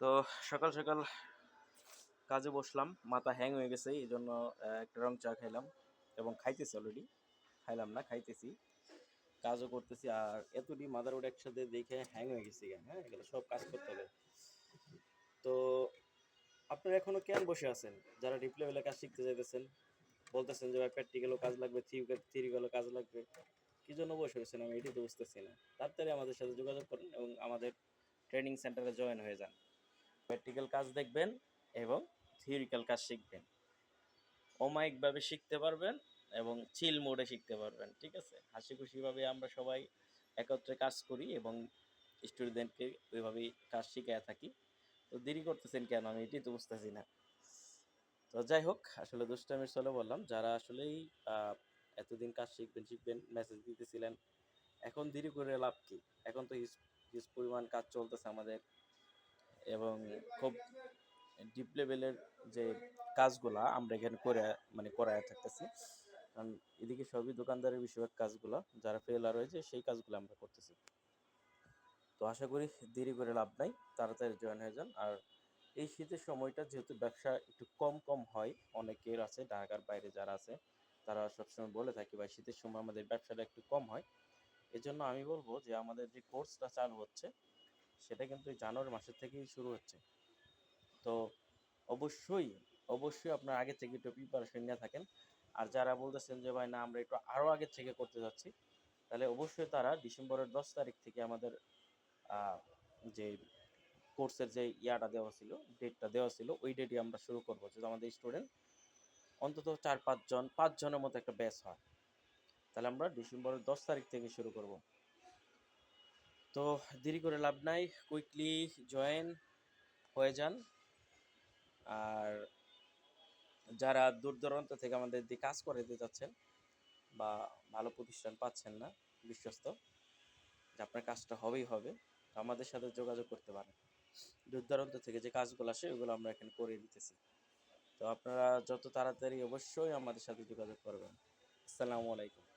তো সকাল সকাল কাজে বসলাম, মাথা হ্যাং হয়ে গেছে, এই জন্য একটা রং চা খাইলাম এবং খাইতেছি অলরেডি খাইলাম না, খাইতেছি। কাজও করতেছি, আর এতটি মাদার রোড একসাথে দেখে হ্যাং হয়ে গেছি হ্যাঁ? এগুলো সব কাজ করতে হবে। তো আপনারা এখনও কেন বসে আছেন? যারা ডিপ লেভেলে কাজ শিখতে চাইতেছেন, বলতেছেন যে প্র্যাকটিক্যালও কাজ লাগবে থিওরিক্যালও কাজ লাগবে। কি জন্য বসে রয়েছেন আমি এটাই তো বুঝতেছি না। তাড়াতাড়ি আমাদের সাথে যোগাযোগ করুন এবং আমাদের ট্রেনিং সেন্টারে জয়েন হয়ে যান। প্র্যাকটিক্যাল কাজ দেখবেন এবং থিওরিক্যাল কাজ শিখবেন। অমায়িকভাবে শিখতে পারবেন এবং চিল মোডে শিখতে পারবেন, ঠিক আছে? হাসি খুশিভাবে আমরা সবাই একত্রে কাজ করি এবং স্টুডেন্টকে ওইভাবেই কাজ শিখায় থাকি। তো দেরি করতেছেন কেন? আমি এটাই তো বুঝতেছি না। তো যাই হোক, আসলে দুষ্টামির চলে বললাম, যারা আসলেই এতদিন কাজ শিখবেন শিখবেন মেসেজ দিতেছিলেন, এখন দেরি করে লাভ কি? এখন তো হিউজ পরিমাণ কাজ চলতেছে আমাদের। এবং খুব ডিপ লেভেলের যে কাজগুলা আমরা এখানে করে মানে করায় থাকতেছি। কারণ এদিকে সবই দোকানদারের বেশিরভাগ কাজগুলো, যারা ফেলার রয়েছে, সেই কাজগুলো আমরা করতেছি। তো আশা করি দেরি করে লাভ নাই, তাড়াতাড়ি জয়েন হয়ে যান। আর এই শীতের সময়টা যেহেতু ব্যবসা একটু কম কম হয়, অনেকের আছে, ঢাকার বাইরে যারা আছে, তারা সবসময় বলে থাকি, ভাই, শীতের সময় আমাদের ব্যবসাটা একটু কম হয়। এজন্য আমি বলব যে, আমাদের যে কোর্সটা চালু হচ্ছে সেটা কিন্তু জানুয়ারি মাসের থেকেই শুরু হচ্ছে। তো অবশ্যই অবশ্যই আপনার আগে থেকে একটু প্রিপারেশন নিয়ে থাকেন। আর যারা বলতেছেন যে, ভাই, না, আমরা একটু আরও আগে থেকে করতে যাচ্ছি, তাহলে অবশ্যই তারা ডিসেম্বরের দশ তারিখ থেকে আমাদের যে কোর্সের যে ইয়াটা দেওয়া ছিল ডেটটা দেওয়া ছিল, ওই ডেটে আমরা শুরু করব। যে আমাদের স্টুডেন্ট অন্তত চার, পাঁচজন, পাঁচজনের মতো একটা ব্যাচ হয়। তাহলে আমরা ডিসেম্বরের দশ তারিখ থেকে শুরু করব। তো দেরি করে লাভ নাই কুইকলি জয়েন হয়ে যান। আর যারা দূর দূরান্ত থেকে আমাদের দিয়ে কাজ করে দিতে চাচ্ছেন বা ভালো প্রতিষ্ঠান পাচ্ছেন না, বিশ্বস্ত, যে আপনার কাজটা হবেই হবে আমাদের সাথে যোগাযোগ করতে পারেন। দূর দূরান্ত থেকে যে কাজগুলো আসে, ওগুলো আমরা এখানে করে দিতেছি। তো আপনারা যত তাড়াতাড়ি অবশ্যই আমাদের সাথে যোগাযোগ করবেন। আসসালামু আলাইকুম।